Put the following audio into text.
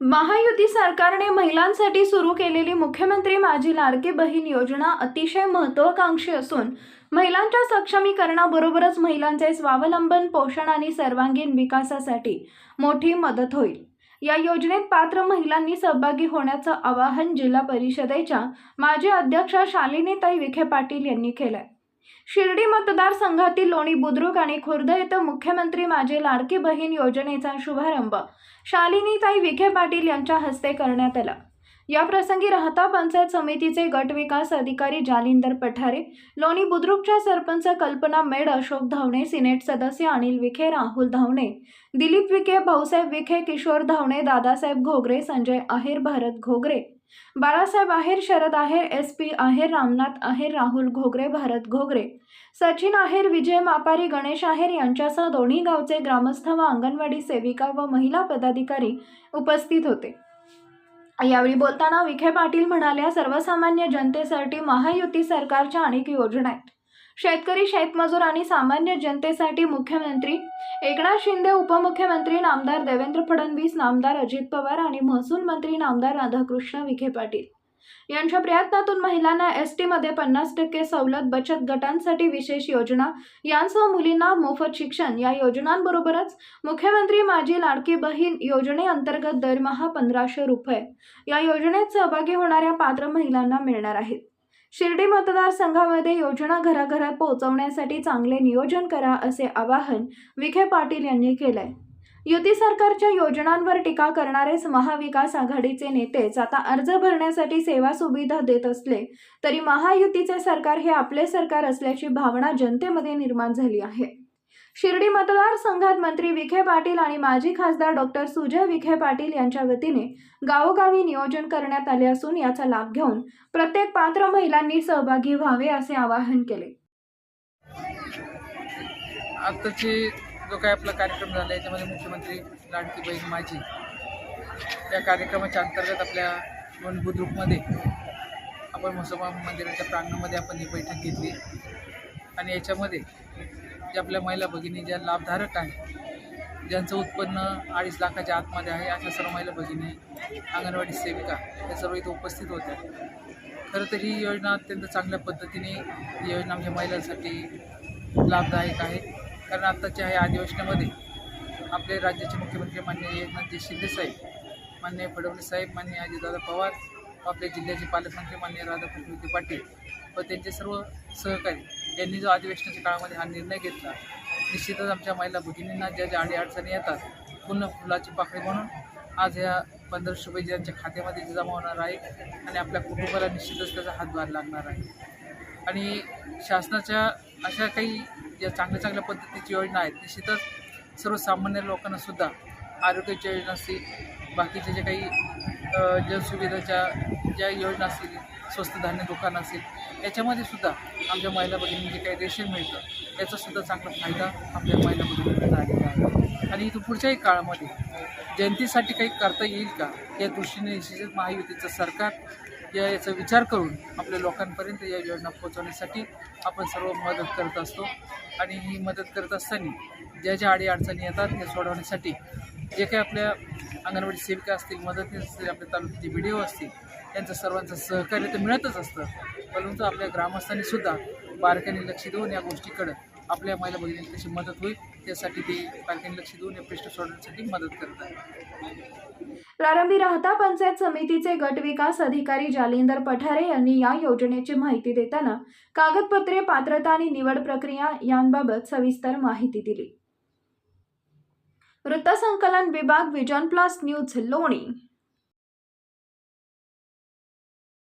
महायुती सरकारने महिलांसाठी सुरू केलेली मुख्यमंत्री माझी लाडकी बहीण योजना अतिशय महत्त्वाकांक्षी असून महिलांच्या सक्षमीकरणाबरोबरच महिलांचे स्वावलंबन पोषण आणि सर्वांगीण विकासासाठी मोठी मदत होईल. या योजनेत पात्र महिलांनी सहभागी होण्याचं आवाहन जिल्हा परिषदेच्या माजी अध्यक्षा शालिनीताई विखे पाटील यांनी केलंय. शिर्डी मतदारसंघातील लोणी बुद्रुक आणि खुर्द येथे मुख्यमंत्री माझे लाडकी बहीण योजनेचा शुभारंभ शालिनीताई विखे पाटील यांच्या हस्ते करण्यात आला. या प्रसंगी राहता पंचायत समितीचे गट विकास अधिकारी जालिंदर पठारे लोणी बुद्रुकच्या सरपंच कल्पना मेड अशोक धावणे सिनेट सदस्य अनिल विखे राहुल धावणे दिलीप विखे भाऊसाहेब विखे किशोर धावणे दादासाहेब घोगरे संजय अहिर भारत घोगरे बाळासाहेब आहेर शरद आहेर एस पी आहेर रामनाथ आहेर राहुल घोगरे भारत घोगरे सचिन आहेर विजय मापारी गणेश आहेर यांच्यासह दोन्ही गावचे ग्रामस्थ व अंगणवाडी सेविका व महिला पदाधिकारी उपस्थित होते. यावेळी बोलताना विखे पाटील म्हणाल्या सर्वसामान्य जनतेसाठी महायुती सरकारच्या अनेक योजना आहेत. शेतकरी शेतमजूर आणि सामान्य जनतेसाठी मुख्यमंत्री एकनाथ शिंदे उपमुख्यमंत्री नामदार देवेंद्र फडणवीस नामदार अजित पवार आणि महसूल मंत्री नामदार राधाकृष्ण विखे पाटील. यांच्या प्रयत्नातून महिलांना एस टीमध्ये पन्नास टक्के सवलत बचत गटांसाठी विशेष योजना यांसह मुलींना मोफत शिक्षण या योजनांबरोबरच मुख्यमंत्री माझी लाडकी बहीण योजनेअंतर्गत दरमहा पंधराशे रुपये या योजनेत सहभागी होणाऱ्या पात्र महिलांना मिळणार आहेत. शिर्डी मतदारसंघामध्ये योजना घराघरात पोहोचवण्यासाठी चांगले नियोजन करा असे आवाहन विखे पाटील यांनी केलंय. युती सरकारच्या योजनांवर टीका करणारेच महाविकास आघाडीचे नेतेच आता अर्ज भरण्यासाठी सेवा सुविधा देत असले तरी महायुतीचे सरकार हे आपले सरकार असल्याची भावना जनतेमध्ये निर्माण झाली आहे. शिर्डी मतदारसंघात मंत्री विखे पाटील आणि माजी खासदार डॉक्टर सुजय विखे पाटील यांच्या वतीने गावोगावी नियोजन करण्यात आले असून याचा लाभ घेऊन प्रत्येक पात्र महिलांनी सहभागी व्हावे असे आवाहन केले. आत्ताची जो काय आपला कार्यक्रम झाला याच्यामध्ये मुख्यमंत्री लाडकी बहीण माझी या कार्यक्रमाच्या अंतर्गत आपल्या दोन बुद्रुकमध्ये आपण मुसलमान मंदिराच्या प्रांगणामध्ये आपण ही बैठक घेतली. आणि याच्यामध्ये जे आपल्या महिला भगिनी ज्या लाभधारक आहेत ज्यांचं उत्पन्न अडीच लाखाच्या आतमध्ये आहे अशा सर्व महिला भगिनी अंगणवाडी सेविका या सर्व इथं उपस्थित होत्या. खरं तर ही योजना अत्यंत चांगल्या पद्धतीने ही योजना आमच्या महिलांसाठी लाभदायक आहे. कारण आत्ताच्या ह्या अधिवेशनामध्ये आपले राज्याचे मुख्यमंत्री मान्य एकनाथजी शिंदेसाहेब मान्य फडणवीस साहेब मान्य अजितदादा पवार आपल्या जिल्ह्याचे पालकमंत्री मान्य राधाकृष्ण विखे पाटील व त्यांचे सर्व सहकारी यांनी जो अधिवेशनाच्या काळामध्ये हा निर्णय घेतला निश्चितच आमच्या महिला भगिनींना ज्या ज्या अडीअडचणी येतात पुन्हा फुलाची पाकळी म्हणून आज ह्या पंधराशे रुपये ज्यांच्या खात्यामध्ये जमा होणार आहे आणि आपल्या कुटुंबाला निश्चितच त्याचा हातभार लागणार आहे. आणि शासनाच्या अशा काही ज्या चांगल्या चांगल्या पद्धतीची योजना आहेत निश्चितच सर्वसामान्य लोकांनासुद्धा आरोग्याच्या योजना असतील बाकीच्या जे काही अ, जनसुविधाच्या ज्या योजना असतील स्वस्त धान्य दुकान असेल याच्यामध्ये सुद्धा आमच्या महिला भगिनी जे म्हणजे काही रेशन मिळतं. याचासुद्धा चांगला फायदा आपल्या महिला भगिनींना झालेला आहे. आणि इथून पुढच्याही काळामध्ये जनतेसाठी काही करता येईल का? या दृष्टीने निश्चितच महायुतीचं सरकार या याचा विचार करून आपल्या लोकांपर्यंत या योजना पोहोचवण्यासाठी आपण सर्व मदत करत असतो. आणि ही मदत करत असताना ज्या ज्या अडीअडचणी येतात त्या सोडवण्यासाठी जे काही आपल्या अंगणवाडी सेविका असतील मदतनीस असतील आपल्या तालुक्याचे व्हिडिओ असतील त्यांचं सर्वांचं सहकार्य तर मिळतच असतं. परंतु आपल्या ग्रामस्थांनी सुद्धा बारकाईने लक्ष देऊन या गोष्टीकडं आपल्या महिला भगिनींना कशी मदत होईल त्यासाठी ते बारकाईने लक्ष देऊन या प्रश्न सोडवण्यासाठी मदत करत आहे प्रारंभी राहता पंचायत समितीचे गट विकास अधिकारी जालिंदर पठारे यांनी या योजनेची माहिती देताना कागदपत्रे पात्रता आणि निवड प्रक्रिया यांबाबत सविस्तर माहिती दिली. वृत्तसंकलन विभाग विजन प्लस न्यूज लोणी